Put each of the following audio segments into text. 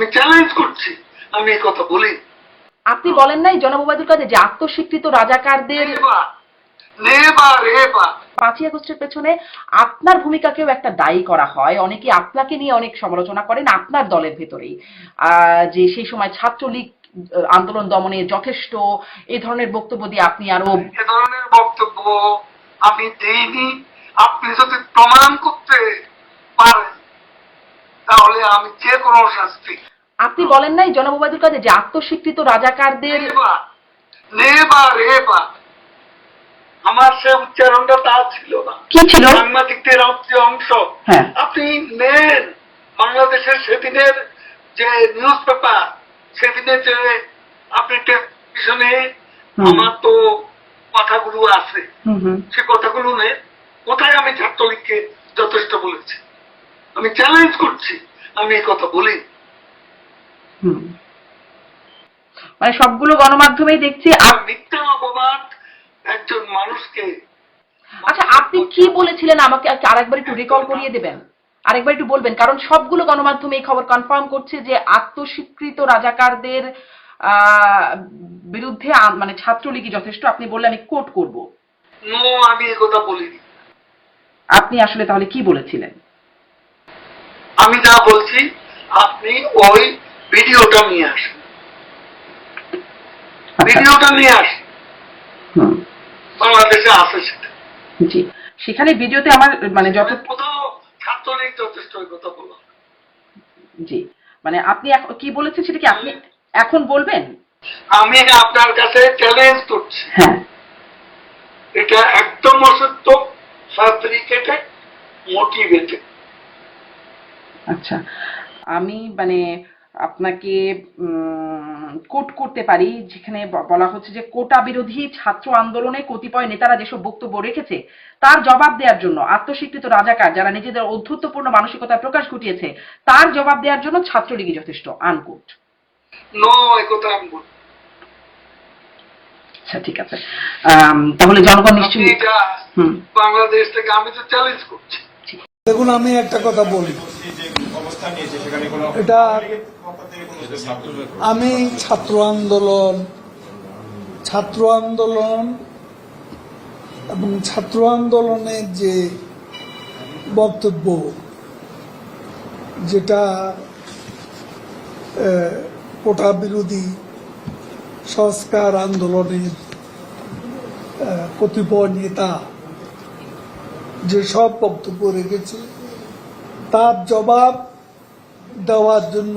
আমি চ্যালেঞ্জ করছি। আমি এই কথা বলি। আপনি বলেন নাই জনাব ওবায়দুল কাদের যে আত্মস্বীকৃত রাজাকারদের পাঁচই আগস্টের পেছনে আপনার ভূমিকাকেও একটা দায়ী করা হয়। অনেকে আপনাকে নিয়ে অনেক সমালোচনা করেন আপনার দলের ভেতরেই। যে সেই সময় ছাত্রলীগ আন্দোলন দমনে যথেষ্ট এই ধরনের বক্তব্য দিয়ে আপনি আরও এ ধরনের বক্তব্য আমি দেইনি। আপনি যদি প্রমাণ করতে পারেন তাহলে আমি যে কোনো শাস্তি আপনি বলেন নাই জনাব ওবায়দুল কাদের যে আত্মস্বীকৃত রাজাকারদের আমার সে উচ্চারণটা তা ছিল না। কি ছিল? সাংবাদিকদের অংশ। হ্যাঁ। আপনি নেন বাংলাদেশের সেদিনের যে নিউজ পেপার সেদিনের যে আপনি টেলিভিশনে আমার তো কথাগুলো আছে। সে কথাগুলো নেই কোথায় আমি ছাত্রলীগকে যথেষ্ট বলেছি? আমি চ্যালেঞ্জ করছি। আমি এই কথা বলি। হুম। মানে সবগুলো গণমাধ্যমেই দেখছি মিথ্যা অপবাদ একজন মানুষকে আচ্ছা আপনি কি বলেছিলেন আমাকে আরেকবার একটু রিকল করিয়ে দেবেন? আরেকবার একটু বলবেন কারণ সবগুলো গণমাধ্যমে এই খবর কনফার্ম করছে যে আত্মস্বীকৃত রাজাকারদের বিরুদ্ধে মানে ছাত্রলীগই যথেষ্ট। আপনি বললে আমি কোট করব। আমি কথা বলিনি। আপনি আসলে তাহলে কি বলেছিলেন? আমি যা বলছি আপনি ওই ভিডিওটা নিয়ে আসেন আচ্ছা, ভিডিওটা নিয়ে আসেন হুম, বাংলাদেশে আছে সেটা। জি। সেখানে ভিডিওতে আমার মানে যত কোথাও ছাত্রলীগ যথেষ্ট কথা জি। মানে আপনি কি বলেছেন সেটা কি আপনি এখন বলবেন? আমি আপনার কাছে চ্যালেঞ্জ করছি। হ্যাঁ। এটা একদম অসত্য মোটিভেটেড আচ্ছা। আমি মানে আপনাকে কোট করতে পারি যেখানে বলা হচ্ছে যে কোটা বিরোধী ছাত্র আন্দোলনে কতিপয় নেতারা যেসব বক্তব্য রেখেছে তার জবাব দেওয়ার জন্য আত্মস্বীকৃত রাজাকার যারা নিজেদের অধ্যত্বপূর্ণ মানসিকতার প্রকাশ ঘটিয়েছে তার জবাব দেওয়ার জন্য ছাত্রলীগই যথেষ্ট। আনকোট। আচ্ছা ঠিক আছে। তাহলে জনগণ নিশ্চয়ই বাংলাদেশ থেকে আমি তো চ্যালেঞ্জ করছি। দেখুন, আমি একটা কথা বলি। এটা আমি ছাত্র আন্দোলন ছাত্র আন্দোলন এবং ছাত্র আন্দোলনের যে বক্তব্য, যেটা কোটা বিরোধী সংস্কার আন্দোলনের কতিপয় নেতা যেসব বক্তব্য রেখেছে, তার জবাব দেওয়ার জন্য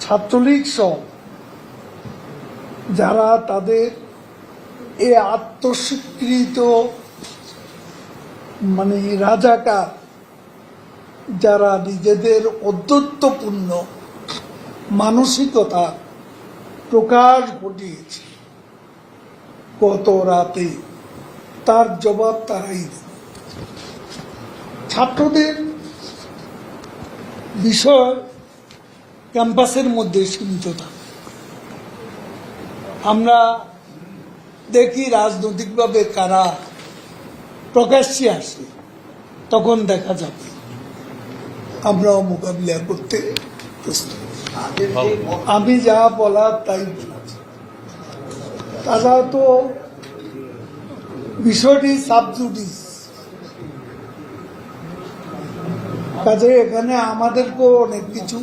ছাত্রলীগ সহ যারা তাদের এ আত্মস্বীকৃত মানে রাজাকার, যারা নিজেদের অদ্যত্বপূর্ণ মানসিকতা প্রকাশ ঘটিয়েছে, গত রাতে তার জবাব তারাই দেবে ছাত্রদের বিষয় ক্যাম্পাসের মধ্যে সীমিত থাকে আমরা দেখি রাজনৈতিকভাবে কারা প্রকাশ্যে আসে, তখন দেখা যাবে। আমরাও মোকাবিলা করতে আমি যা বলার তাই। তারা তো বিষয়টি সাবজুডিস। কাজে এখানে আমাদেরকেও অনেক কিছু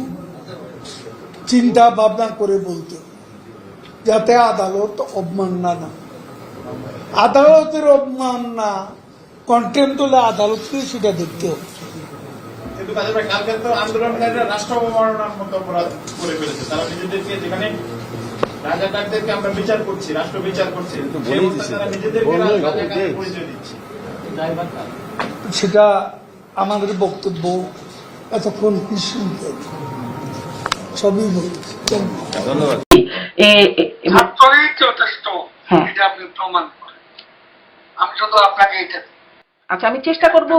চিন্তা ভাবনা করে বলতে যাতে আদালত অবমাননা না আদালতের অবমাননা কন্টেম্প হলে আদালতকে সেটা দেখতে হবে। কিন্তু তাদের ভাই কালকে তো আন্দোলনকারীরা রাষ্ট্র অবমাননার মতো অপরাধ করে ফেলেছে। তারা নিজেদেরকে যেখানে রাজাকারদেরকে আমরা বিচার করছি রাষ্ট্র বিচার করছি সেই অবস্থায় তারা নিজেদেরকে রাজাকারের পরিচয় দিচ্ছে। সেটা আমাদের বক্তব্য এতক্ষণ কি শুনতে সবই যথেষ্ট হ্যাঁ। এটা আপনি প্রমাণ করেন। আমি শুধু আপনাকে এটা আচ্ছা আমি চেষ্টা করব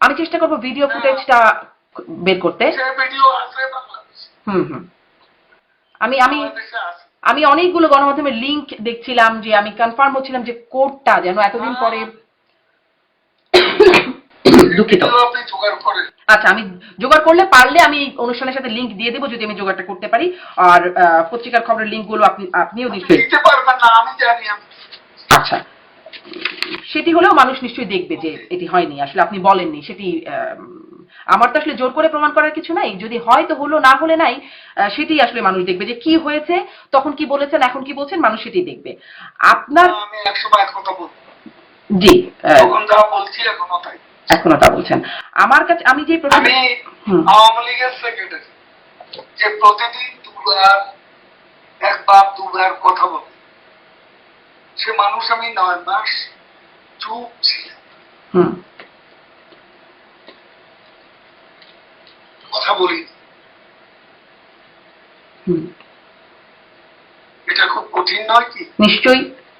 আমি চেষ্টা করব ভিডিও ফুটেজটা বের করতে। সে ভিডিও আছে বাংলাদেশে। হুম হুম। আমি আমি আমি অনেকগুলো গণমাধ্যমের লিংক দেখছিলাম যে আমি কনফার্ম হচ্ছিলাম যে কোডটা যেন এতদিন পরে দুঃখিত। আচ্ছা আমি জোগাড় করলে পারলে আমি অনুষ্ঠানের সাথে লিংক দিয়ে দেবো যদি আমি জোগাড়টা করতে পারি। আর পত্রিকার খবরের লিঙ্কগুলো আপনি আপনিও নিশ্চয়ই দিতে পারবেন না আমি জানি আমি। আচ্ছা। সেটি হলেও মানুষ নিশ্চয়ই দেখবে যে এটি হয়নি আসলে আপনি বলেননি সেটি আমার তো আসলে জোর করে প্রমাণ করার কিছু নাই যদি হয় তো হলো না হলে নাই সেটি আসলে মানুষ দেখবে যে কি হয়েছে তখন কি বলেছেন এখন কি বলছেন মানুষ সেটি দেখবে। আপনার জি এখনও তাই। এখনও তা বলছেন। আমার কাছে আমি যে প্রশ্ন আওয়ামী লীগের সেক্রেটারি যে প্রতিদিন দুবার একবার দুবার কথা বলে। সে মানুষ আমি নয় মাস চুপ ছিলাম। কথা বলি। এটা খুব কঠিন নয় কি? নিশ্চয়ই।